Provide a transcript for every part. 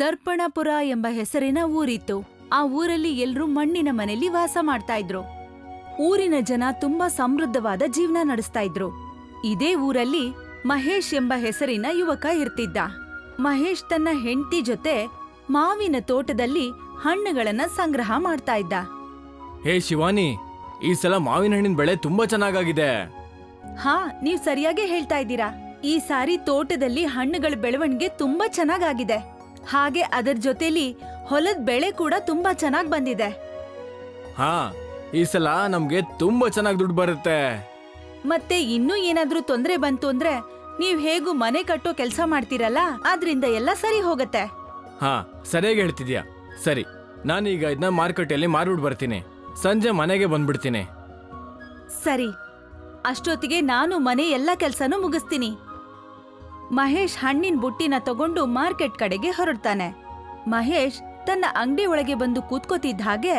ದರ್ಪಣಪುರ ಎಂಬ ಹೆಸರಿನ ಊರಿತ್ತು. ಆ ಊರಲ್ಲಿ ಎಲ್ರೂ ಮಣ್ಣಿನ ಮನೆಯಲ್ಲಿ ವಾಸ ಮಾಡ್ತಾ ಇದ್ರು. ಊರಿನ ಜನ ತುಂಬಾ ಸಮೃದ್ಧವಾದ ಜೀವನ ನಡೆಸ್ತಾ ಇದ್ರು. ಇದೇ ಊರಲ್ಲಿ ಮಹೇಶ್ ಎಂಬ ಹೆಸರಿನ ಯುವಕ ಇರ್ತಿದ್ದ. ಮಹೇಶ್ ತನ್ನ ಹೆಂಡತಿ ಜೊತೆ ಮಾವಿನ ತೋಟದಲ್ಲಿ ಹಣ್ಣುಗಳನ್ನ ಸಂಗ್ರಹ ಮಾಡ್ತಾ ಇದ್ದ. ಹೇ ಶಿವಾನಿ ಈ ಸಲ ಮಾವಿನ ಹಣ್ಣಿನ ಬೆಳೆ ತುಂಬಾ ಚೆನ್ನಾಗಾಗಿದೆ. ಹಾ ನೀವ್ ಸರಿಯಾಗಿ ಹೇಳ್ತಾ ಇದ್ದೀರಾ. ಈ ಸಾರಿ ತೋಟದಲ್ಲಿ ಹಣ್ಣುಗಳ ಬೆಳವಣಿಗೆ ತುಂಬಾ ಚೆನ್ನಾಗಾಗಿದೆ. ಹಾಗೆ ಅದರ ಜೊತೆಲಿ ಹೊಲದ ಬೆಳೆ ಕೂಡ ತುಂಬಾ ಚೆನ್ನಾಗ್ ಬಂದಿದೆ. ಹಾ ಈ ಸಲ ನಮ್ಗೆ ತುಂಬಾ ಚೆನ್ನಾಗಿ ದುಡ್ಡು ಬರುತ್ತೆ. ಮತ್ತೆ ಇನ್ನೂ ಏನಾದ್ರೂ ತೊಂದ್ರೆ ಬಂತು ಅಂದ್ರೆ ನೀವ್ ಹೇಗೂ ಮನೆ ಕಟ್ಟೋ ಕೆಲಸ ಮಾಡ್ತೀರಲ್ಲ? ಅದ್ರಿಂದ ಎಲ್ಲ ಸರಿ ಹೋಗತ್ತೆ. ಹಾ ಸರಿಯಾಗಿ ಹೇಳ್ತಿದ್ಯಾ? ಸರಿ ನಾನೀಗ ಇದನ್ನ ಮಾರುಕಟ್ಟೆಯಲ್ಲಿ ಮಾರ್ಬಿಟ್ಟು ಬರ್ತೀನಿ. ಸಂಜೆ ಮನೆಗೆ ಬಂದ್ಬಿಡ್ತೀನಿ. ಸರಿ ಅಷ್ಟೊತ್ತಿಗೆ ನಾನು ಮನೆ ಎಲ್ಲ ಕೆಲಸನೂ ಮುಗಿಸ್ತೀನಿ. ಮಹೇಶ್ ಹಣ್ಣಿನ ಬುಟ್ಟಿನ ತಗೊಂಡು ಮಾರ್ಕೆಟ್ ಕಡೆಗೆ ಹೊರಡ್ತಾನೆ. ಮಹೇಶ್ ತನ್ನ ಅಂಗಡಿ ಒಳಗೆ ಬಂದು ಕೂತ್ಕೋತಿದ್ದ ಹಾಗೆ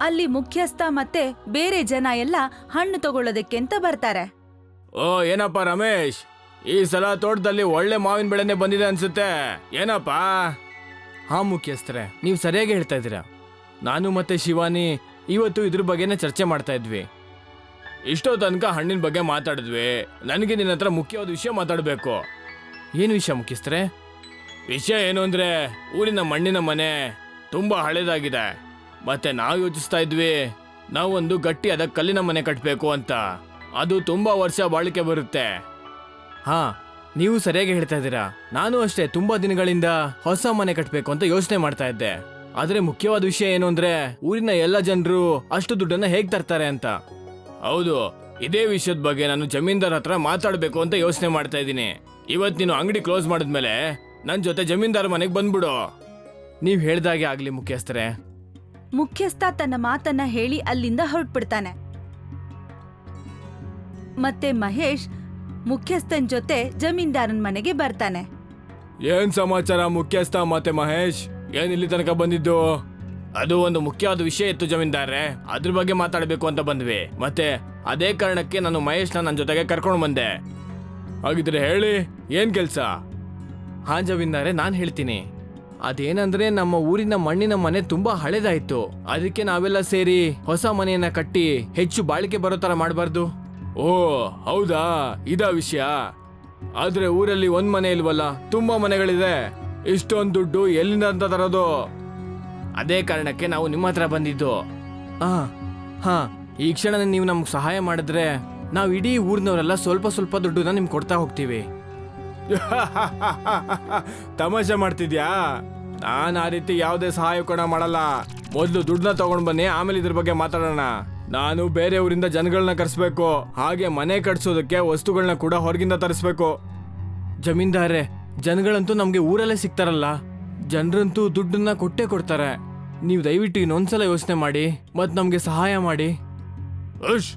ಅಲ್ಲಿ ಮುಖ್ಯಸ್ಥ ಮತ್ತೆ ಬೇರೆ ಜನ ಎಲ್ಲ ಹಣ್ಣು ತಗೊಳ್ಳೋದಕ್ಕೆ ಅಂತ ಬರ್ತಾರೆ. ಓ ಏನಪ್ಪ ರಮೇಶ್? ಈ ಸಲ ತೋಟದಲ್ಲಿ ಒಳ್ಳೆ ಮಾವಿನ ಬೆಳೆನೆ ಬಂದಿದೆ ಅನ್ಸುತ್ತೆ. ಏನಪ್ಪ? ಹಾ ಮುಖ್ಯಸ್ಥರೇ ನೀವು ಸರಿಯಾಗಿ ಹೇಳ್ತಾ ಇದ್ದೀರಾ? ನಾನು ಮತ್ತೆ ಶಿವಾನಿ ಇವತ್ತು ಇದ್ರ ಬಗ್ಗೆನೇ ಚರ್ಚೆ ಮಾಡ್ತಾ ಇದ್ವಿ. ಇಷ್ಟೋ ತನಕ ಹಣ್ಣಿನ ಬಗ್ಗೆ ಮಾತಾಡಿದ್ವಿ. ನನಗೆ ನಿನ್ನ ಹತ್ರ ಮುಖ್ಯವಾದ ವಿಷಯ ಮಾತಾಡಬೇಕು. ಏನು ವಿಷಯ ಮುಖ್ಯಸ್ಥರೇ? ವಿಷಯ ಏನು ಅಂದರೆ ಊರಿನ ಮಣ್ಣಿನ ಮನೆ ತುಂಬಾ ಹಳೇದಾಗಿದೆ. ಮತ್ತೆ ನಾವು ಯೋಚಿಸ್ತಾ ಇದ್ವಿ ನಾವೊಂದು ಗಟ್ಟಿಯಾದ ಕಲ್ಲಿನ ಮನೆ ಕಟ್ಟಬೇಕು ಅಂತ. ಅದು ತುಂಬಾ ವರ್ಷ ಬಾಳಿಕೆ ಬರುತ್ತೆ. ಹಾ ನೀವು ಸರಿಯಾಗಿ ಹೇಳ್ತಾ ಇದ್ದೀರಾ. ನಾನು ಅಷ್ಟೇ ತುಂಬಾ ದಿನಗಳಿಂದ ಹೊಸ ಮನೆ ಕಟ್ಟಬೇಕು ಅಂತ ಯೋಚನೆ ಮಾಡ್ತಾ ಇದ್ದೆ. ಆದರೆ ಮುಖ್ಯವಾದ ವಿಷಯ ಏನು ಅಂದರೆ ಊರಿನ ಎಲ್ಲ ಜನರು ಅಷ್ಟು ದುಡ್ಡನ್ನ ಹೇಗೆ ತರ್ತಾರೆ ಅಂತ. ಹೌದು ಇದೇ ವಿಷಯದ ಬಗ್ಗೆ ನಾನು ಜಮೀನ್ದಾರ್ ಹತ್ರ ಮಾತಾಡಬೇಕು ಅಂತ ಯೋಚನೆ ಮಾಡ್ತಾ ಇದ್ದೀನಿ. ಇವತ್ತು ನೀನು ಅಂಗಡಿ ಕ್ಲೋಸ್ ಮಾಡಿದ್ಮೇಲೆ ನನ್ನ ಜೊತೆ ಜಮೀನ್ದಾರ ಮನೆಗೆ ಬಂದ್ಬಿಡು. ನೀವು ಹೇಳ್ದಾಗೆ ಆಗ್ಲಿ ಮುಖ್ಯಸ್ಥರೇ. ಮುಖ್ಯಸ್ಥ ತನ್ನ ಮಾತನ್ನ ಹೇಳಿ ಅಲ್ಲಿಂದ ಹೊರಟ್ಬಿಡ್ತಾನೆ. ಮತ್ತೆ ಮಹೇಶ್ ಮುಖ್ಯಸ್ಥನ್ ಜೊತೆ ಜಮೀನ್ದಾರನ್ ಮನೆಗೆ ಬರ್ತಾನೆ. ಏನ್ ಸಮಾಚಾರ ಮುಖ್ಯಸ್ಥ ಮತ್ತೆ ಮಹೇಶ್? ಏನ್ ಇಲ್ಲಿ ತನಕ ಬಂದಿದ್ದು? ಅದು ಒಂದು ಮುಖ್ಯವಾದ ವಿಷಯ ಇತ್ತು ಜಮೀನ್ದಾರ್ರೆ. ಅದ್ರ ಬಗ್ಗೆ ಮಾತಾಡಬೇಕು ಅಂತ ಬಂದ್ವಿ. ಮತ್ತೆ ಅದೇ ಕಾರಣಕ್ಕೆ ನಾನು ಮಹೇಶ್ನ ನನ್ನ ಜೊತೆಗೆ ಕರ್ಕೊಂಡು ಬಂದೆ. ಹಾಗಿದ್ರೆ ಹೇಳಿ ಏನ್ ಕೆಲ್ಸ? ಹಾ ಜಮೀನ್ದಾರೆ ನಾನು ಹೇಳ್ತೀನಿ. ಅದೇನಂದ್ರೆ ನಮ್ಮ ಊರಿನ ಮಣ್ಣಿನ ಮನೆ ತುಂಬಾ ಹಳೆದಾಯ್ತು. ಅದಕ್ಕೆ ನಾವೆಲ್ಲ ಸೇರಿ ಹೊಸ ಮನೆಯನ್ನ ಕಟ್ಟಿ ಹೆಚ್ಚು ಬಾಳಿಕೆ ಬರೋ ತರ ಮಾಡಬಾರ್ದು. ಓ ಹೌದಾ? ಇದಾ ವಿಷಯ? ಆದ್ರೆ ಊರಲ್ಲಿ ಒಂದ್ ಮನೆ ಇಲ್ವಲ್ಲ ತುಂಬಾ ಮನೆಗಳಿದೆ. ಇಷ್ಟೊಂದು ದುಡ್ಡು ಎಲ್ಲಿಂದ ಅಂತ ತರೋದು? ಅದೇ ಕಾರಣಕ್ಕೆ ನಾವು ನಿಮ್ಮ ಹತ್ರ ಬಂದಿದ್ದು. ಹಾ ಹಾ. ಈ ಕ್ಷಣ ನೀವು ನಮ್ಗೆ ಸಹಾಯ ಮಾಡಿದ್ರೆ ನಾವು ಇಡೀ ಊರಿನವರೆಲ್ಲ ಸ್ವಲ್ಪ ಸ್ವಲ್ಪ ದುಡ್ಡನ್ನ ನಿಮ್ಗೆ ಕೊಡ್ತಾ ಹೋಗ್ತೀವಿ. ತಮಾಷೆ ಮಾಡ್ತಿದ್ಯಾ? ನಾನು ಆ ರೀತಿ ಯಾವುದೇ ಸಹಾಯ ಕೂಡ ಮಾಡಲ್ಲ. ಮೊದಲು ದುಡ್ಡನ್ನ ತಗೊಂಡು ಬನ್ನಿ ಆಮೇಲೆ ಇದ್ರ ಬಗ್ಗೆ ಮಾತಾಡೋಣ. ನಾನು ಬೇರೆ ಊರಿಂದ ಜನಗಳನ್ನ ಕರೆಸ್ಬೇಕು. ಹಾಗೆ ಮನೆ ಕಟ್ಸೋದಕ್ಕೆ ವಸ್ತುಗಳನ್ನ ಕೂಡ ಹೊರಗಿಂದ ತರಿಸ್ಬೇಕು. ಜಮೀನ್ದಾರೆ ಜನಗಳಂತೂ ನಮಗೆ ಊರಲ್ಲೇ ಸಿಗ್ತಾರಲ್ಲ. ಜನರಂತೂ ದುಡ್ಡನ್ನ ಕೊಟ್ಟೇ ಕೊಡ್ತಾರೆ. ನೀವು ದಯವಿಟ್ಟು ಇನ್ನೊಂದ್ಸಲ ಯೋಚನೆ ಮಾಡಿ ಮತ್ತೆ ನಮಗೆ ಸಹಾಯ ಮಾಡಿ. ಉಶ್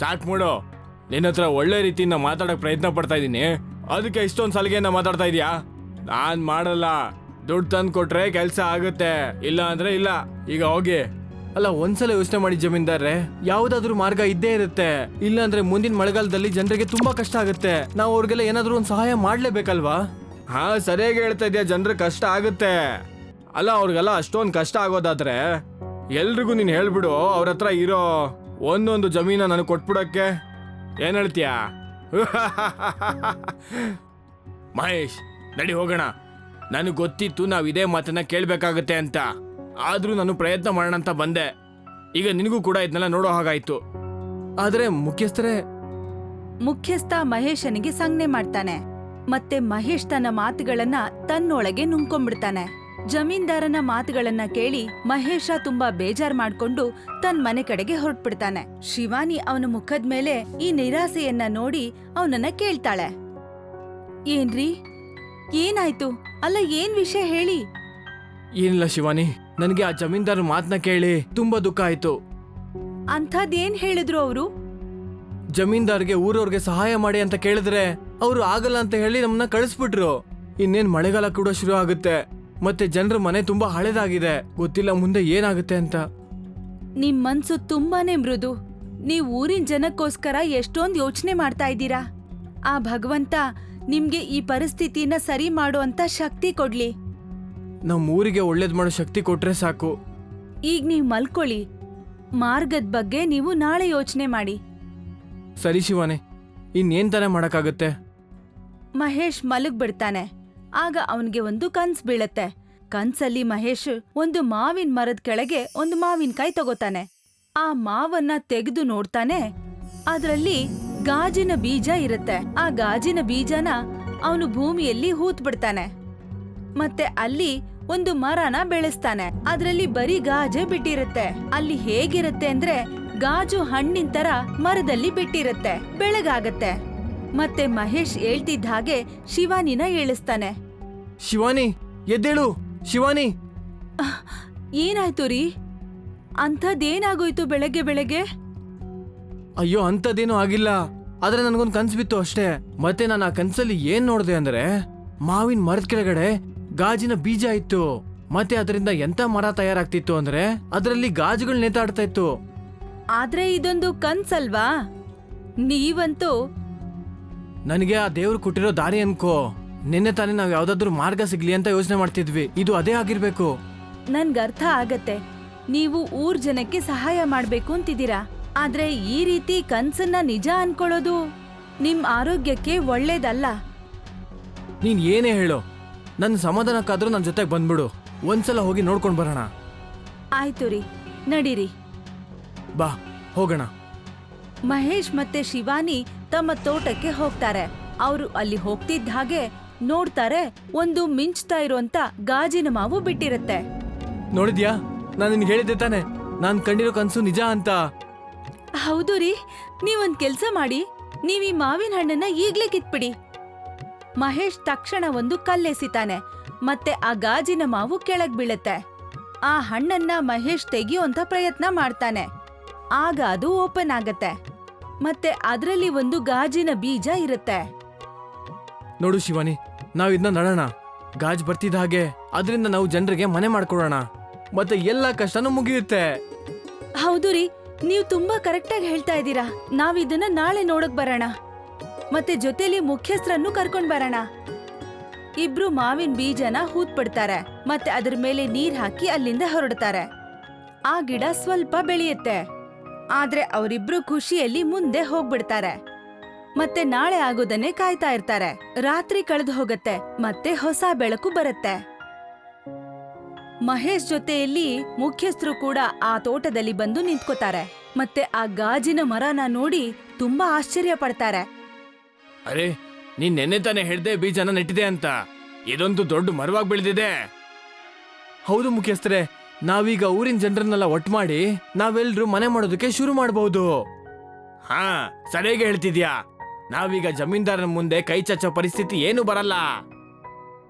ಸಾಕ್ ಮಾಡು ನಿನ್ನ ಹತ್ರ ಒಳ್ಳೆ ರೀತಿಯಿಂದ ಮಾತಾಡಕ್ ಪ್ರಯತ್ನ ಪಡ್ತಾ ಇದ್ದೀನಿ ಅದಕ್ಕೆ ಇಷ್ಟೊಂದು ಸಲಿಗೆನ ಮಾತಾಡ್ತಾ ಇದೀಯಾ? ನಾನ್ ಮಾಡಲ್ಲ. ದುಡ್ಡು ತಂದು ಕೊಟ್ರೆ ಕೆಲಸ ಆಗುತ್ತೆ. ಇಲ್ಲ ಅಂದ್ರೆ ಇಲ್ಲ. ಈಗ ಹೋಗಿ. ಅಲ್ಲ, ಒಂದ್ಸಲ ಯೋಚನೆ ಮಾಡಿ ಜಮೀನ್ದಾರ್ರೆ. ಯಾವ್ದಾದ್ರು ಮಾರ್ಗ ಇದ್ದೇ ಇರುತ್ತೆ. ಇಲ್ಲ ಅಂದ್ರೆ ಮುಂದಿನ ಮಳೆಗಾಲದಲ್ಲಿ ಜನರಿಗೆ ತುಂಬಾ ಕಷ್ಟ ಆಗುತ್ತೆ. ನಾವು ಅವ್ರಿಗೆಲ್ಲ ಏನಾದ್ರೂ ಒಂದು ಸಹಾಯ ಮಾಡ್ಲೇಬೇಕಲ್ವಾ? ಹಾ, ಸರಿಯಾಗಿ ಹೇಳ್ತಾ ಇದೆಯಾ. ಜನರ ಕಷ್ಟ ಆಗುತ್ತೆ. ಅಲ್ಲ, ಅವ್ರಿಗೆಲ್ಲ ಅಷ್ಟೊಂದು ಕಷ್ಟ ಆಗೋದಾದ್ರೆ ಎಲ್ರಿಗೂ ನೀನು ಹೇಳ್ಬಿಡು. ಅವ್ರ ಹತ್ರ ಇರೋ ಒಂದೊಂದು ಜಮೀನ ನನಗೆ ಕೊಟ್ಬಿಡಕ್ಕೆ ಏನ್ ಹೇಳ್ತೀಯಾ? ಮಹೇಶ್, ನಡಿ ಹೋಗೋಣ. ನನಗೆ ಗೊತ್ತಿತ್ತು ನಾವು ಇದೇ ಮಾತನ್ನ ಕೇಳಬೇಕಾಗತ್ತೆ ಅಂತ. ಆದರೂ ನಾನು ಪ್ರಯತ್ನ ಮಾಡೋಣ ಅಂತ ಬಂದೆ. ಈಗ ನಿನಗೂ ಕೂಡ ಇದನ್ನೆಲ್ಲ ನೋಡೋ ಹಾಗಾಯ್ತು. ಆದ್ರೆ ಮುಖ್ಯಸ್ಥರೇ ಮುಖ್ಯಸ್ಥ ಮಹೇಶನಿಗೆ ಸಂಜ್ಞೆ ಮಾಡ್ತಾನೆ. ಮತ್ತೆ ಮಹೇಶ್ ತನ್ನ ಮಾತುಗಳನ್ನ ತನ್ನೊಳಗೆ ನುಂಗ್ಕೊಂಡ್ಬಿಡ್ತಾನೆ. ಜಮೀನ್ದಾರನ ಮಾತುಗಳನ್ನ ಕೇಳಿ ಮಹೇಶ ತುಂಬಾ ಬೇಜಾರ್ ಮಾಡ್ಕೊಂಡು ತನ್ ಮನೆ ಕಡೆಗೆ ಹೊರಟ್ಬಿಡ್ತಾನೆ. ಶಿವಾನಿ ಅವನ ಮುಖದ ಮೇಲೆ ಈ ನಿರಾಸೆಯನ್ನ ನೋಡಿ ಅವನನ್ನ ಕೇಳ್ತಾಳೆ. ಏನ್ರಿ? ಏನಾಯ್ತು? ಅಲ್ಲ ಏನ್ ವಿಷಯ ಹೇಳಿ? ಏನಿಲ್ಲ ಶಿವಾನಿ ನನಗೆ ಆ ಜಮೀನ್ದಾರ ಮಾತನ್ನ ಕೇಳಿ ತುಂಬಾ ದುಃಖ ಆಯ್ತು. ಅಂಥದ್ದೇನ್ ಹೇಳಿದ್ರು ಅವರು? ಜಮೀನ್ದಾರ್ಗೆ ಊರವ್ರಿಗೆ ಸಹಾಯ ಮಾಡಿ ಅಂತ ಕೇಳಿದ್ರೆ ಅವರು ಆಗಲ್ಲ ಅಂತ ಹೇಳಿ ನಮ್ಮನ್ನ ಕಳಿಸ್ಬಿಟ್ರು. ಇನ್ನೇನ್ ಮಳೆಗಾಲ ಕೂಡ ಶುರು ಆಗುತ್ತೆ. ಮತ್ತೆ ಜನರ ಮನೆ ತುಂಬಾ ಹಳೇದಾಗಿದೆ. ಗೊತ್ತಿಲ್ಲ ಮುಂದೆ ಏನಾಗುತ್ತೆ ಅಂತ. ನಿಮ್ ಮನ್ಸು ತುಂಬಾನೇ ಮೃದು. ನೀವ್ ಊರಿನ ಜನಕ್ಕೋಸ್ಕರ ಎಷ್ಟೊಂದ್ ಯೋಚನೆ ಮಾಡ್ತಾ ಇದ್ದೀರಾ? ಆ ಭಗವಂತ ನಿಮ್ಗೆ ಈ ಪರಿಸ್ಥಿತಿನ ಸರಿ ಮಾಡುವಂತ ಶಕ್ತಿ ಕೊಡ್ಲಿ. ನಮ್ಮ ಊರಿಗೆ ಒಳ್ಳೇದ್ ಮಾಡೋ ಶಕ್ತಿ ಕೊಟ್ರೆ ಸಾಕು. ಈಗ ನೀವ್ ಮಲ್ಕೊಳ್ಳಿ. ಮಾರ್ಗದ ಬಗ್ಗೆ ನೀವು ನಾಳೆ ಯೋಚನೆ ಮಾಡಿ. ಸರಿ ಶಿವಾನೆ ಇನ್ನೇನ್ ತಾನೆ ಮಾಡಕ್ಕಾಗತ್ತೆ? ಮಹೇಶ್ ಮಲಗ್ ಬಿಡ್ತಾನೆ ಆಗ ಅವನಿಗೆ ಒಂದು ಕನ್ಸ್ ಬೀಳತ್ತೆ. ಕನ್ಸಲ್ಲಿ ಮಹೇಶ್ ಒಂದು ಮಾವಿನ ಮರದ ಕೆಳಗೆ ಒಂದು ಮಾವಿನಕಾಯಿ ತಗೋತಾನೆ. ಆ ಮಾವನ್ನ ತೆಗೆದು ನೋಡ್ತಾನೆ. ಅದರಲ್ಲಿ ಗಾಜಿನ ಬೀಜ ಇರುತ್ತೆ. ಆ ಗಾಜಿನ ಬೀಜನ ಅವನು ಭೂಮಿಯಲ್ಲಿ ಹೂತ್ ಬಿಡ್ತಾನೆ ಮತ್ತೆ ಅಲ್ಲಿ ಒಂದು ಮರನ ಬೆಳೆಸ್ತಾನೆ. ಅದರಲ್ಲಿ ಬರೀ ಗಾಜೆ ಬಿಟ್ಟಿರುತ್ತೆ. ಅಲ್ಲಿ ಹೇಗಿರುತ್ತೆ ಅಂದ್ರೆ ಗಾಜು ಹಣ್ಣಿನ ತರ ಮರದಲ್ಲಿ ಬಿಟ್ಟಿರುತ್ತೆ. ಬೆಳಗಾಗತ್ತೆ. ಮತ್ತೆ ಮಹೇಶ್ ಹೇಳ್ತಿದ್ದ ಹಾಗೆ ಶಿವಾನಿನ ಏಳಿಸ್ತಾನೆ ಶಿವಾನಿ ಎದ್ದೇಳು. ಶಿವಾನಿ. ಏನಾಯ್ತು ರೀ? ಅಂಥದ್ದೇನಾಗೋಯ್ತು ಬೆಳಗ್ಗೆ ಬೆಳಗ್ಗೆ? ಅಯ್ಯೋ ಅಂಥದ್ದೇನೂ ಆಗಿಲ್ಲ. ಆದ್ರೆ ನನಗೊಂದು ಕನ್ಸು ಬಿತ್ತು ಅಷ್ಟೇ. ಮತ್ತೆ ನಾನು ಆ ಕನ್ಸಲ್ಲಿ ಏನ್ ನೋಡಿದೆ ಅಂದ್ರೆ ಮಾವಿನ ಮರದ ಕೆಳಗಡೆ ಗಾಜಿನ ಬೀಜ ಇತ್ತು. ಮತ್ತೆ ಅದರಿಂದ ಎಂತ ಮರ ತಯಾರಾಗ್ತಿತ್ತು ಅಂದ್ರೆ ಅದರಲ್ಲಿ ಗಾಜುಗಳು ನೇತಾಡ್ತಾ ಇತ್ತು. ಆದ್ರೆ ಇದೊಂದು ಕನ್ಸಲ್ವಾ? ನೀವಂತೂ ನನಗೆ ಆ ದೇವ್ರು ಕೊಟ್ಟಿರೋ ದಾರಿ ಅನ್ಕೋ. ನಿನ್ನೆ ತಾನೇ ನಾವ್ ಯಾವ್ದಾದ್ರು ಮಾರ್ಗ ಸಿಗ್ಲಿ ಅಂತ ಯೋಚನೆ ಮಾಡ್ತಿದ್ವಿ. ಇದು ಅದೇ ಆಗಿರ್ಬೇಕು. ನನ್ಗ್ ಅರ್ಥ ಆಗತ್ತೆ. ನೀವು ಊರ್ ಜನಕ್ಕೆ ಸಹಾಯ ಮಾಡ್ಬೇಕು ಅಂತಿದ್ದೀರಾ? ಆದ್ರೆ ಈ ರೀತಿ ಕನ್ಸನ್ನ ನಿಜ ಅನ್ಕೊಳ್ಳೋದು ನಿಮ್ ಆರೋಗ್ಯಕ್ಕೆ ಒಳ್ಳೇದಲ್ಲ. ನೀನ್ ಏನೇ ಹೇಳು ನನ್ನ ಸಮಾಧಾನಕ್ಕಾದ್ರೂ ನನ್ನ ಜೊತೆಗೆ ಬಂದ್ಬಿಡು. ಒಂದ್ಸಲ ಹೋಗಿ ನೋಡ್ಕೊಂಡ್ ಬರೋಣ. ಆಯ್ತು ರೀ ನಡೀರಿ. ಬಾ ಹೋಗೋಣ. ಮಹೇಶ್ ಮತ್ತೆ ಶಿವಾನಿ ತಮ್ಮ ತೋಟಕ್ಕೆ ಹೋಗ್ತಾರೆ. ಅವರು ಅಲ್ಲಿ ಹೋಗ್ತಿದ್ದ ಹಾಗೆ ನೋಡ್ತಾರೆ ಒಂದು ಮಿಂಚ್ತಾ ಇರುವಂತ ಗಾಜಿನ ಮಾವು ಬಿಟ್ಟಿರುತ್ತೆ. ನೋಡಿದ್ಯಾ? ನಾನು ನಿನ್ಗೆ ಹೇಳಿದ್ದೆ ತಾನೆ. ನಾನ್ ಕಂಡಿರೋ ಕನ್ಸು ನಿಜ ಅಂತ. ಹೌದು ರೀ. ನೀವೊಂದ್ ಕೆಲ್ಸ ಮಾಡಿ ನೀವ್ ಈ ಮಾವಿನ ಹಣ್ಣನ್ನ ಈಗ್ಲೇ ಕಿತ್ಬಿಡಿ. ಮಹೇಶ್ ತಕ್ಷಣ ಒಂದು ಕಲ್ಲೆಸಿತಾನೆ ಮತ್ತೆ ಆ ಗಾಜಿನ ಮಾವು ಕೆಳಗ್ ಬೀಳುತ್ತೆ. ಆ ಹಣ್ಣನ್ನ ಮಹೇಶ್ ತೆಗಿಯೋಂತ ಪ್ರಯತ್ನ ಮಾಡ್ತಾನೆ. ಆಗ ಅದು ಓಪನ್ ಆಗತ್ತೆ. ಮತ್ತೆ ಅದರಲ್ಲಿ ಒಂದು ಗಾಜಿನ ಬೀಜ ಇರುತ್ತೆ. ನೋಡು ಶಿವಾನಿ, ನಾವ್ ಇದನ್ನ ನಡೋಣ. ಗಾಜ್ ಬರ್ತಿದ್ದ ಹಾಗೆ ಅದರಿಂದ ನಾವು ಜನರಿಗೆ ಮನೆ ಮಾಡ್ಕೊಡೋಣ. ಮತ್ತೆ ಎಲ್ಲ ಕಷ್ಟನೂ ಮುಗಿಯುತ್ತೆ. ಹೌದು ರೀ, ನೀವು ತುಂಬಾ ಕರೆಕ್ಟಾಗಿ ಹೇಳ್ತಾ ಇದ್ದೀರಾ. ನಾವ್ ಇದನ್ನ ನಾಳೆ ನೋಡಕ್ ಬರೋಣ. ಮತ್ತೆ ಜೊತೆಲಿ ಮುಖ್ಯಸ್ಥರನ್ನು ಕರ್ಕೊಂಡ್ ಬರೋಣ. ಇಬ್ರು ಮಾವಿನ ಬೀಜನ ಹೂತ್ ಬಿಡ್ತಾರೆ ಮತ್ತೆ ಅದ್ರ ಮೇಲೆ ನೀರ್ ಹಾಕಿ ಅಲ್ಲಿಂದ ಹೊರಡ್ತಾರೆ. ಆ ಗಿಡ ಸ್ವಲ್ಪ ಬೆಳೆಯುತ್ತೆ. ಆದ್ರೆ ಅವರಿಬ್ರು ಖುಷಿಯಲ್ಲಿ ಮುಂದೆ ಹೋಗ್ಬಿಡ್ತಾರೆ. ಮತ್ತೆ ನಾಳೆ ಆಗೋದನ್ನೇ ಕಾಯ್ತಾ ಇರ್ತಾರೆ. ರಾತ್ರಿ ಕಳೆದು ಹೋಗತ್ತೆ ಮತ್ತೆ ಹೊಸ ಬೆಳಕು ಬರುತ್ತೆ. ಮಹೇಶ್ ಜೊತೆಯಲ್ಲಿ ಮುಖ್ಯಸ್ಥರು ಕೂಡ ಆ ತೋಟದಲ್ಲಿ ಬಂದು ನಿಂತ್ಕೋತಾರೆ. ಮತ್ತೆ ಆ ಗಾಜಿನ ಮರನ ನೋಡಿ ತುಂಬಾ ಆಶ್ಚರ್ಯ ಪಡ್ತಾರೆ. ಅರೆ ನೀನ್ ನೆನ್ನೆ ತಾನೇ ಹೇಳ್ದೆ ಬೀಜನ ನೆಟ್ಟಿದೆ ಅಂತ. ಇದೊಂದು ದೊಡ್ಡ ಮರವಾಗಿ ಬೆಳೆದಿದೆ. ಹೌದು ಮುಖ್ಯಸ್ಥರೇ ನಾವೀಗ ಊರಿನ ಜನರನ್ನೆಲ್ಲ ಒಟ್ಟು ಮಾಡಿ ನಾವೆಲ್ಲರೂ ಮನೆ ಮಾಡೋದಕ್ಕೆ ಶುರು ಮಾಡಬಹುದು ಹಾ ಸರಿಯಾಗಿ ಹೇಳ್ತಿದ್ಯಾ? ನಾವೀಗ ಜಮೀನ್ದಾರನ ಮುಂದೆ ಕೈ ಚಚ್ಚೋ ಪರಿಸ್ಥಿತಿ ಏನು ಬರಲ್ಲ.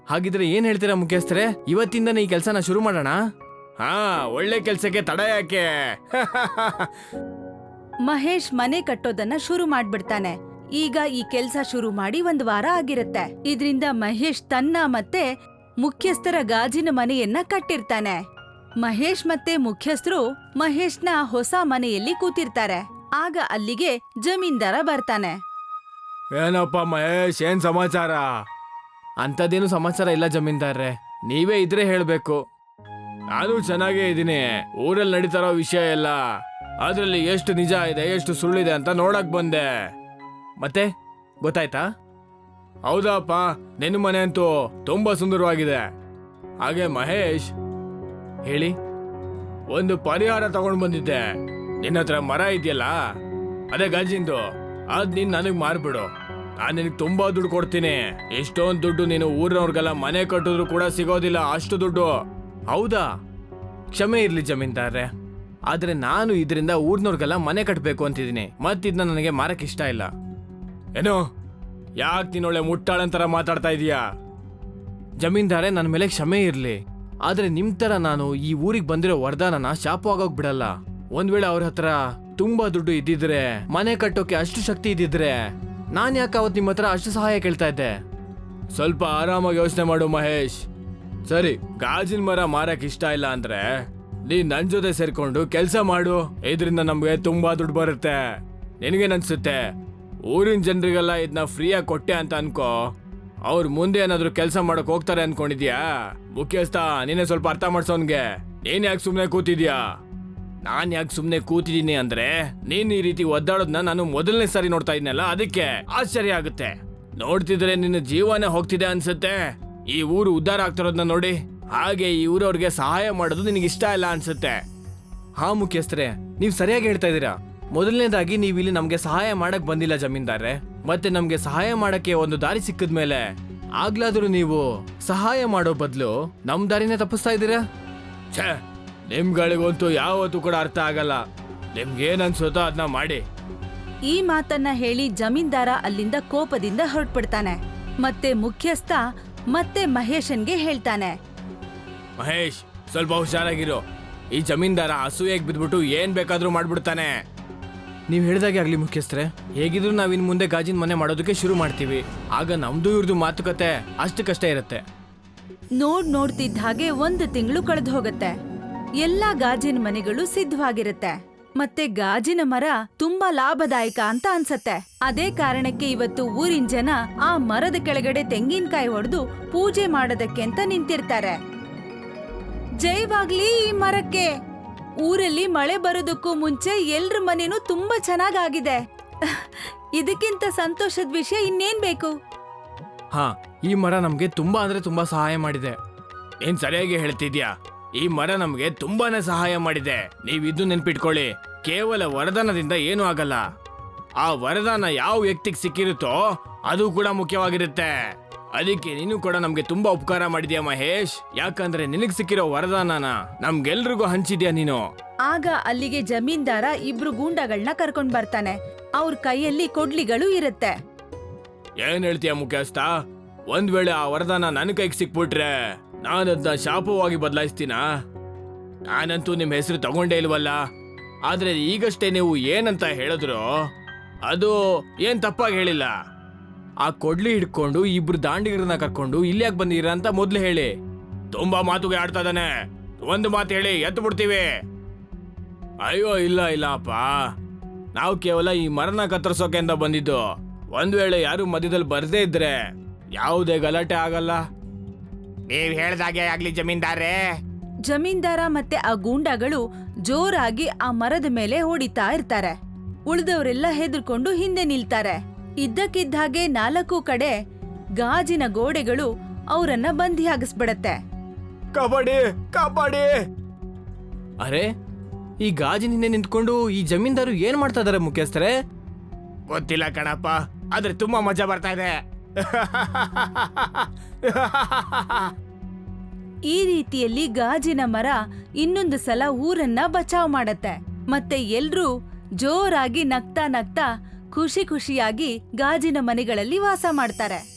ಹಾಗಿದ್ರೆ ಏನ್ ಹೇಳ್ತೀರಾ ಮುಖ್ಯಸ್ಥರೇ? ಇವತ್ತಿಂದನೇ ಈ ಕೆಲಸನ ಶುರು ಮಾಡೋಣ? ಹಾ, ಒಳ್ಳೆ ಕೆಲಸಕ್ಕೆ ತಡ ಯಾಕೆ? ಮಹೇಶ್ ಮನೆ ಕಟ್ಟೋದನ್ನ ಶುರು ಮಾಡ್ಬಿಡ್ತಾನೆ. ಈಗ ಈ ಕೆಲಸ ಶುರು ಮಾಡಿ ಒಂದ್ ವಾರ ಆಗಿರುತ್ತೆ. ಇದ್ರಿಂದ ಮಹೇಶ್ ತನ್ನ ಮತ್ತೆ ಮುಖ್ಯಸ್ಥರ ಗಾಜಿನ ಮನೆಯನ್ನ ಕಟ್ಟಿರ್ತಾನೆ. ಮಹೇಶ್ ಮತ್ತೆ ಮುಖ್ಯಸ್ಥರು ಮಹೇಶ್ನ ಹೊಸ ಮನೆಯಲ್ಲಿ ಕೂತಿರ್ತಾರೆ. ಆಗ ಅಲ್ಲಿಗೆ ಜಮೀನ್ದಾರ ಬರ್ತಾನೆ. ಏನಪ್ಪ ಮಹೇಶ್ ಏನ್ ಸಮಾಚಾರ? ಅಂಥದ್ದೇನು ಸಮಾಚಾರ ಇಲ್ಲ ಜಮೀನ್ದಾರ್ರೆ. ನೀವೇ ಇದ್ರೆ ಹೇಳಬೇಕು. ನಾನು ಚೆನ್ನಾಗೇ ಇದ್ದೀನಿ. ಊರಲ್ಲಿ ನಡೀತಾರೋ ವಿಷಯ ಎಲ್ಲ ಅದರಲ್ಲಿ ಎಷ್ಟು ನಿಜ ಇದೆ ಎಷ್ಟು ಸುಳ್ಳಿದೆ ಅಂತ ನೋಡಕ್ ಬಂದೆ. ಮತ್ತೆ? ಗೊತ್ತಾಯ್ತಾ? ಹೌದಪ್ಪ ನಿನ್ನ ಮನೆ ಅಂತೂ ತುಂಬಾ ಸುಂದರವಾಗಿದೆ. ಹಾಗೆ ಮಹೇಶ್ ಹೇಳಿ. ಒಂದು ಪರಿಹಾರ ತಗೊಂಡು ಬಂದಿದ್ದೆ. ನಿನ್ನ ಹತ್ರ ಮರ ಇದೆಯಲ್ಲ ಅದೇ ಗಾಜಿಂದು. ಅದ್ ನೀನ್ ನನಗ್ ಮಾರ್ಬಿಡು. ನಾನ್ ನಿನಗೆ ತುಂಬಾ ದುಡ್ಡು ಕೊಡ್ತೀನಿ. ಎಷ್ಟೊಂದು ದುಡ್ಡು ನೀನು ಊರಿನವ್ರಿಗೆಲ್ಲ ಮನೆ ಕಟ್ಟಿದ್ರು ಕೂಡ ಸಿಗೋದಿಲ್ಲ ಅಷ್ಟು ದುಡ್ಡು. ಹೌದಾ? ಕ್ಷಮೆ ಇರ್ಲಿ ಜಮೀನ್ದಾರ್ರೆ. ಆದ್ರೆ ನಾನು ಇದರಿಂದ ಊರ್ನವ್ರಿಗೆಲ್ಲ ಮನೆ ಕಟ್ಟಬೇಕು ಅಂತಿದ್ದೀನಿ. ಮತ್ತಿದ್ನ ನನಗೆ ಮಾರಕ್ ಇಷ್ಟ ಇಲ್ಲ. ಏನು? ಯಾಕೆ ನೀನೊಳ್ಳೆ ಮುಟ್ಟಾಳಂತರ ಮಾತಾಡ್ತಾ ಇದೀಯಾ? ಜಮೀನ್ದಾರೆ ನನ್ನ ಮೇಲೆ ಕ್ಷಮೆ ಇರ್ಲಿ. ಆದ್ರೆ ನಿಮ್ಮ ತರ ನಾನು ಈ ಊರಿಗೆ ಬಂದಿರೋ ವರದಾನನ ಶಾಪ ಆಗೋಗ್ ಬಿಡಲ್ಲ ಒಂದ್ ವೇಳೆ ಅವ್ರ ಹತ್ರ ತುಂಬಾ ದುಡ್ಡು ಇದ್ದಿದ್ರೆ, ಮನೆ ಕಟ್ಟೋಕೆ ಅಷ್ಟು ಶಕ್ತಿ ಇದ್ದಿದ್ರೆ, ನಾನ್ ಯಾಕೆ ಅವತ್ ನಿಮ್ಮ ಹತ್ರ ಅಷ್ಟು ಸಹಾಯ ಕೇಳ್ತಾ ಇದ್ದೆ? ಸ್ವಲ್ಪ ಆರಾಮಾಗಿ ಯೋಚನೆ ಮಾಡು, ಮಹೇಶ್. ಸರಿ, ಗಾಜಿನ ಮರ ಮಾರಕ್ ಇಷ್ಟ ಇಲ್ಲ ಅಂದ್ರೆ ನೀ ನನ್ ಜೊತೆ ಸೇರ್ಕೊಂಡು ಕೆಲ್ಸ ಮಾಡು. ಇದರಿಂದ ನಮ್ಗೆ ತುಂಬಾ ದುಡ್ಡು ಬರುತ್ತೆ. ನಿನಗೇನನ್ಸುತ್ತೆ ಊರಿನ ಜನರಿಗೆಲ್ಲ ಇದನ್ನ ಫ್ರೀಯಾಗಿ ಕೊಟ್ಟೆ ಅಂತ ಅನ್ಕೋ. ಅವ್ರ ಮುಂದೆ ಏನಾದ್ರು ಕೆಲಸ ಮಾಡಕ್ ಹೋಗ್ತಾರೆ ಅನ್ಕೊಂಡಿದ್ಯಾ? ಮುಖ್ಯಸ್ಥ, ನೀನೇ ಸ್ವಲ್ಪ ಅರ್ಥ ಮಾಡ್ಸೋನ್ಗೆ ನೀನ್ ಯಾಕೆ ಸುಮ್ನೆ ಕೂತಿದ್ಯಾ? ನಾನ್ ಯಾಕೆ ಸುಮ್ನೆ ಕೂತಿದ್ದೀನಿ ಅಂದ್ರೆ ನೀನ್ ಈ ರೀತಿ ಒದ್ದಾಡೋದ್ನ ನಾನು ಮೊದಲನೇ ಸಾರಿ ನೋಡ್ತಾ ಇದ್ನಲ್ಲ, ಅದಕ್ಕೆ ಆಶ್ಚರ್ಯ ಆಗುತ್ತೆ. ನೋಡ್ತಿದ್ರೆ ನಿನ್ನ ಜೀವನ ಹೋಗ್ತಿದೆ ಅನ್ಸುತ್ತೆ. ಈ ಊರು ಉದ್ಧಾರ ಆಗ್ತಿರೋದನ್ನ ನೋಡಿ. ಹಾಗೆ ಈ ಊರವ್ರಿಗೆ ಸಹಾಯ ಮಾಡೋದು ನಿನಗೆ ಇಷ್ಟ ಇಲ್ಲ ಅನ್ಸುತ್ತೆ. ಹಾ, ಮುಖ್ಯಸ್ಥರೇ, ನೀವು ಸರಿಯಾಗಿ ಹೇಳ್ತಾ ಇದ್ದೀರಾ? ಮೊದಲನೇದಾಗಿ ನೀವು ಇಲ್ಲಿ ನಮಗೆ ಸಹಾಯ ಮಾಡಕ್ ಬಂದಿಲ್ಲ ಜಮೀನ್ದಾರೆ ಮತ್ತೆ ನಮಗೆ ಸಹಾಯ ಮಾಡಕ್ಕೆ ಒಂದು ದಾರಿ ಸಿಕ್ಕಿದ ಮೇಲೆ ಆಗ್ಲಾದ್ರೂ ನೀವು ಸಹಾಯ ಮಾಡೋ ಬದಲು ನಮ್ ದಾರಿನೇ ತಪ್ಪಿಸ್ತಾ ಇದ್ದೀರಾ? ಛೇ ನಿಮ್ಗಳಿಗಂತೂ ಯಾವತ್ತೂ ಕೂಡ ಅರ್ಥ ಆಗಲ್ಲ. ನಿಮ್ಗೇನ್ ಅನ್ಸುತ್ತೋ ಅದನ್ನ ಮಾಡಿ. ಈ ಮಾತನ್ನ ಹೇಳಿ ಜಮೀನ್ದಾರ ಅಲ್ಲಿಂದ ಕೋಪದಿಂದ ಹೊರಟ್ಬಿಡ್ತಾನೆ. ಮತ್ತೆ ಮುಖ್ಯಸ್ಥ ಮತ್ತೆ ಮಹೇಶನ್ಗೆ ಹೇಳ್ತಾನೆ. ಮಹೇಶ್ ಸ್ವಲ್ಪ ಹುಷಾರಾಗಿರು. ಈ ಜಮೀನ್ದಾರ ಅಸೂಯೆಗೆ ಬಿದ್ಬಿಟ್ಟು ಏನ್ ಬೇಕಾದ್ರೂ ಮಾಡ್ಬಿಡ್ತಾನೆ. ನೀವು ಹೇಳ್ದಾಗೆ ಆಗ್ಲಿ ಮುಖ್ಯಸ್ಥರೆ ಹೇಗಿದ್ರು ನಾವ್ ಇನ್ ಮುಂದೆ ಗಾಜಿನ ಮನೆ ಮಾಡೋದಕ್ಕೆ ಶುರು ಮಾಡ್ತೀವಿ. ಆಗ ನಮ್ದು ಇವ್ರದ್ದು ಮಾತುಕತೆ ಅಷ್ಟಕ್ಕಷ್ಟೇ ಇರುತ್ತೆ. ನೋಡ್ ನೋಡ್ತಿದ್ದ ಹಾಗೆ ಒಂದು ತಿಂಗಳು ಕಳೆದು ಹೋಗುತ್ತೆ ಎಲ್ಲಾ ಗಾಜಿನ ಮನೆಗಳು ಸಿದ್ಧವಾಗಿರುತ್ತೆ. ಮತ್ತೆ ಗಾಜಿನ ಮರ ತುಂಬಾ ಲಾಭದಾಯಕ ಅಂತ ಅನ್ಸತ್ತೆ. ಅದೇ ಕಾರಣಕ್ಕೆ ಇವತ್ತು ಊರಿನ ಜನ ಆ ಮರದ ಕೆಳಗಡೆ ತೆಂಗಿನಕಾಯಿ ಹೊಡೆದು ಪೂಜೆ ಮಾಡೋದಕ್ಕೆ ಅಂತ ನಿಂತಿರ್ತಾರೆ. ಜೈವಾಗ್ಲಿ ಈ ಮರಕ್ಕೆ. ಊರಲ್ಲಿ ಮಳೆ ಬರೋದಕ್ಕೂ ಮುಂಚೆ ಎಲ್ರ ಮನೇನು ತುಂಬಾ ಚೆನ್ನಾಗಾಗಿದೆ. ಇದಕ್ಕಿಂತ ಸಂತೋಷದ ವಿಷಯ ಇನ್ನೇನ್ ಬೇಕು? ಹಾ, ಈ ಮರ ನಮ್ಗೆ ತುಂಬಾ ಅಂದ್ರೆ ತುಂಬಾ ಸಹಾಯ ಮಾಡಿದೆ. ಏನ್ ಸರಿಯಾಗಿ ಹೇಳ್ತಿದ್ಯಾ? ಈ ಮರ ನಮ್ಗೆ ತುಂಬಾನೇ ಸಹಾಯ ಮಾಡಿದೆ. ನೀವ್ ಇದು ನೆನ್ಪಿಟ್ಕೊಳ್ಳಿ. ಕೇವಲ ವರದಾನದಿಂದ ಏನೂ ಆಗಲ್ಲ. ಆ ವರದಾನ ಯಾವ ವ್ಯಕ್ತಿಗೆ ಸಿಕ್ಕಿರುತ್ತೋ ಅದು ಕೂಡ ಮುಖ್ಯವಾಗಿರುತ್ತೆ. ಅದಕ್ಕೆ ನೀನು ಕೂಡ ನಮ್ಗೆ ತುಂಬಾ ಉಪಕಾರ ಮಾಡಿದ್ಯಾ ಮಹೇಶ್? ಯಾಕಂದ್ರೆ ನಿನಗ್ ಸಿಕ್ಕಿರೋ ವರದಾನನ ನಮ್ಗೆಲ್ರಿಗೂ ಹಂಚಿದ್ಯಾ ನೀನು? ಆಗ ಅಲ್ಲಿಗೆ ಜಮೀನ್ದಾರ ಇಬ್ರು ಗೂಂಡಗಳನ್ನ ಕರ್ಕೊಂಡ್ ಬರ್ತಾನೆ. ಅವ್ರ ಕೈಯಲ್ಲಿ ಕೊಡ್ಲಿಗಳು ಇರುತ್ತೆ. ಏನ್ ಹೇಳ್ತೀಯ ಮುಖ್ಯಸ್ಥ? ಒಂದ್ ವೇಳೆ ಆ ವರದಾನ ನನ್ನ ಕೈಗೆ ಸಿಕ್ಬಿಟ್ರೆ ನಾನದ್ನ ಶಾಪವಾಗಿ ಬದಲಾಯಿಸ್ತೀನಾ? ನಾನಂತೂ ನಿಮ್ಮ ಹೆಸರು ತಗೊಂಡೇ ಇಲ್ವಲ್ಲ? ಆದರೆ ಈಗಷ್ಟೇ ನೀವು ಏನಂತ ಹೇಳಿದ್ರು, ಅದು ಏನು ತಪ್ಪಾಗಿ ಹೇಳಿಲ್ಲ. ಆ ಕೊಡ್ಲಿ ಹಿಡ್ಕೊಂಡು ಇಬ್ರು ದಾಂಡಿಗರನ್ನ ಕರ್ಕೊಂಡು ಇಲ್ಲಿ ಯಾಕೆ ಬಂದಿರ ಅಂತ ಮೊದಲು ಹೇಳಿ. ತುಂಬಾ ಮಾತುಗೆ ಆಡ್ತಾ ಇದಾನೆ ಒಂದು ಮಾತು ಹೇಳಿ ಎತ್ತು ಬಿಡ್ತೀವಿ. ಅಯ್ಯೋ, ಇಲ್ಲ ಇಲ್ಲ, ಅಪ್ಪ. ನಾವು ಕೇವಲ ಈ ಮರನ ಕತ್ತರಿಸೋಕೆ ಅಂತ ಬಂದಿದ್ದು. ಒಂದು ವೇಳೆ ಯಾರು ಮಧ್ಯದಲ್ಲಿ ಬರದೇ ಇದ್ರೆ ಯಾವುದೇ ಗಲಾಟೆ ಆಗಲ್ಲ. ನೀವ್ ಹೇಳ್ದಾಗೆ ಆಗ್ಲಿ ಜಮೀನ್ದಾರೆ. ಜಮೀನ್ದಾರ ಮತ್ತೆ ಆ ಗೂಂಡಾಗಳು ಜೋರಾಗಿ ಆ ಮರದ ಮೇಲೆ ಹೊಡಿತಾ ಇರ್ತಾರೆ. ಉಳಿದವರೆಲ್ಲ ಹೆದರ್ಕೊಂಡು ಹಿಂದೆ ನಿಲ್ತಾರೆ. ಇದ್ದಕ್ಕಿದ್ದ ಹಾಗೆ ನಾಲ್ಕು ಕಡೆ ಗಾಜಿನ ಗೋಡೆಗಳು ಅವರನ್ನ ಬಂಧಿಯಾಗಿಸ್ಬಿಡತ್ತೆ ಕಬಡ್ಡಿ ಕಬಡ್ಡಿ. ಅರೆ ಈ ಗಾಜಿನ ಹಿಂದೆ ನಿಂತ್ಕೊಂಡು ಈ ಜಮೀನ್ದಾರು ಏನ್ ಮಾಡ್ತಾ ಇದಾರೆ ಮುಖ್ಯಸ್ಥರೇ? ಗೊತ್ತಿಲ್ಲ ಕಣಪ್ಪ ಆದ್ರೆ ತುಂಬಾ ಮಜಾ ಬರ್ತಾ ಇದೆ. ಈ ರೀತಿಯಲ್ಲಿ ಗಾಜಿನ ಮರ ಇನ್ನೊಂದು ಸಲ ಊರನ್ನ ಬಚಾವ್ ಮಾಡತ್ತೆ. ಮತ್ತೆ ಎಲ್ರೂ ಜೋರಾಗಿ ನಗ್ತಾ ನಗ್ತಾ ಖುಷಿ ಖುಷಿಯಾಗಿ ಗಾಜಿನ ಮನೆಗಳಲ್ಲಿ ವಾಸ ಮಾಡ್ತಾರೆ.